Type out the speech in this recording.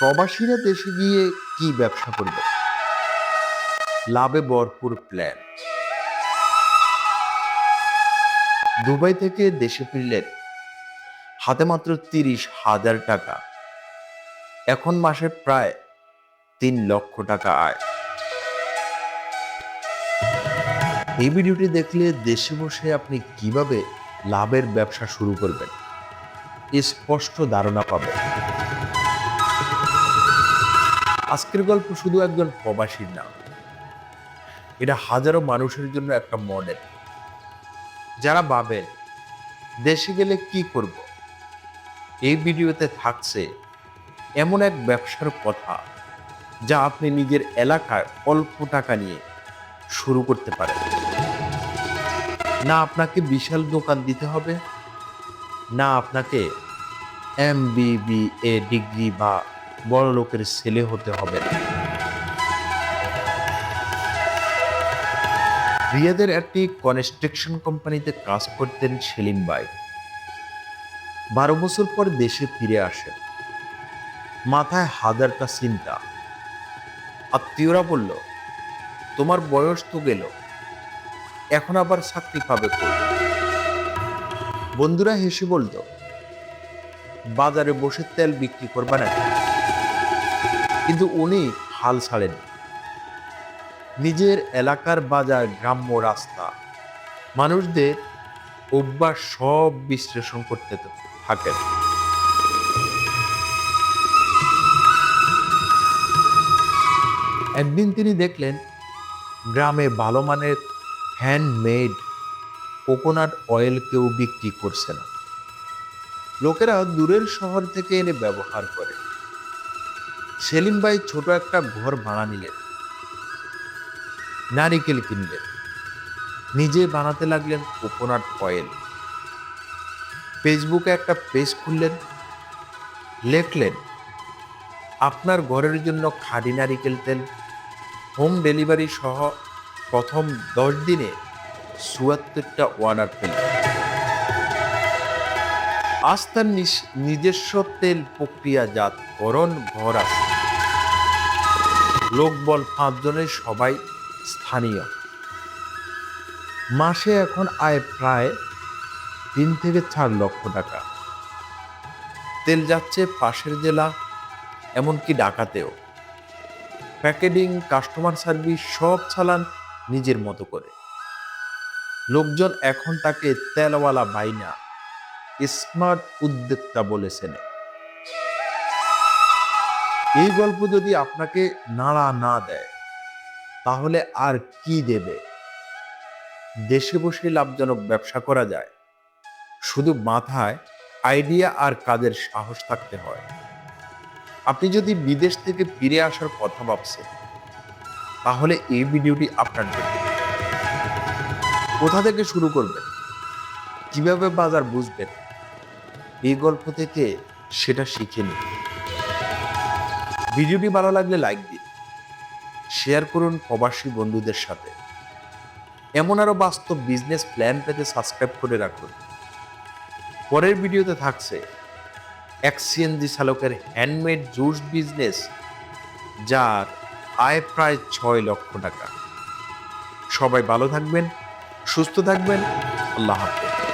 প্রবাসীরা দেশে গিয়ে কি ব্যবসা করবে? লাভে ভরপুর প্ল্যান দুবাই থেকে দেশে ফিরলেন। হাতে মাত্র তিরিশ হাজার টাকা। এখন মাসে প্রায় তিন লক্ষ টাকা আয়। এই ভিডিওটি দেখলে দেশে বসে আপনি কীভাবে লাভের ব্যবসা শুরু করবেন স্পষ্ট ধারণা পাবেন। আজকের গল্প শুধু একজন প্রবাসীর না, এটা হাজারো মানুষের জন্য একটা মডেল। যারা ভাবেন দেশে গেলে কি করব? এই ভিডিওতে থাকছে এমন এক ব্যবসার কথা যা আপনি নিজের এলাকায় অল্প টাকা নিয়ে শুরু করতে পারেন। না আপনাকে বিশাল দোকান দিতে হবে, না আপনাকে এম এ ডিগ্রি বা বড় লোকের ছেলে হতে হবে। রিয়াদের একটি কনস্ট্রাকশন কোম্পানিতে কাজ করতেন সেলিম ভাই। বারো বছর পর দেশে ফিরে আসেন। মাথায় হাজারটা চিন্তা। আত্মীয়রা বলল, তোমার বয়স তো গেল, এখন আবার চাকরি পাবে কই?" বন্ধুরা হেসে বলতো বাজারে বসে তেল বিক্রি করবা না কিন্তু উনি হাল ছাড়েন নিজের এলাকার বাজার, গ্রাম্য রাস্তা। মানুষদের অভ্যাস সব বিশ্লেষণ করতে থাকেন। একদিন তিনি দেখলেন, গ্রামে ভালো মানের হ্যান্ডমেড কোকোনাট অয়েল কেউ বিক্রি করছে না। লোকেরা দূরের শহর থেকে এনে ব্যবহার করে। সেলিম ভাই ছোট একটা ঘর ভাড়া নিলেন। নারিকেল কিনলেন। নিজে বানাতে লাগলেন কোকোনাট অয়েল ফেসবুকে একটা পেজ খুললেন। লেখলেন, আপনার ঘরের জন্য খাঁটি নারিকেল তেল হোম ডেলিভারি সহ প্রথম দশ দিনে চুয়াত্তরটা অর্ডার পেলেন। আজ তার নিজস্ব তেল প্রক্রিয়াজাতকরণ ঘর আছে। লোকবল পাঁচজনের সবাই স্থানীয়। মাসে এখন আয় প্রায় তিন থেকে চার লক্ষ টাকা। তেল যাচ্ছে পাশের জেলা, এমনকি ঢাকাতেও। প্যাকেটিং কাস্টমার সার্ভিস সব চালান নিজের মতো করে। লোকজন এখন তাকে তেলওয়ালা বাইনা স্মার্ট উদ্যোক্তা বলেছেন। এই গল্প যদি আপনাকে নাড়া না দেয়, তাহলে আর কি দেবে? দেশে বসে লাভজনক ব্যবসা করা যায়। শুধু মাথায় আইডিয়া আর কাজের সাহস থাকতে হয়। আপনি যদি বিদেশ থেকে ফিরে আসার কথা ভাবছেন, তাহলে এই ভিডিওটি আপনার জন্য। কোথা থেকে শুরু করবেন? কীভাবে বাজার বুঝবেন? এই গল্প থেকে সেটা শিখে নিন। ভিডিওটি ভালো লাগলে লাইক দিন। শেয়ার করুন প্রবাসী বন্ধুদের সাথে। এমন আরও বাস্তব বিজনেস প্ল্যান পেতে সাবস্ক্রাইব করে রাখুন। পরের ভিডিওতে থাকছে এক সিএনজি চালকের হ্যান্ডমেড জুস বিজনেস যার আয় প্রায় ছয় লক্ষ টাকা। সবাই ভালো থাকবেন, সুস্থ থাকবেন, আল্লাহ হাফেজ।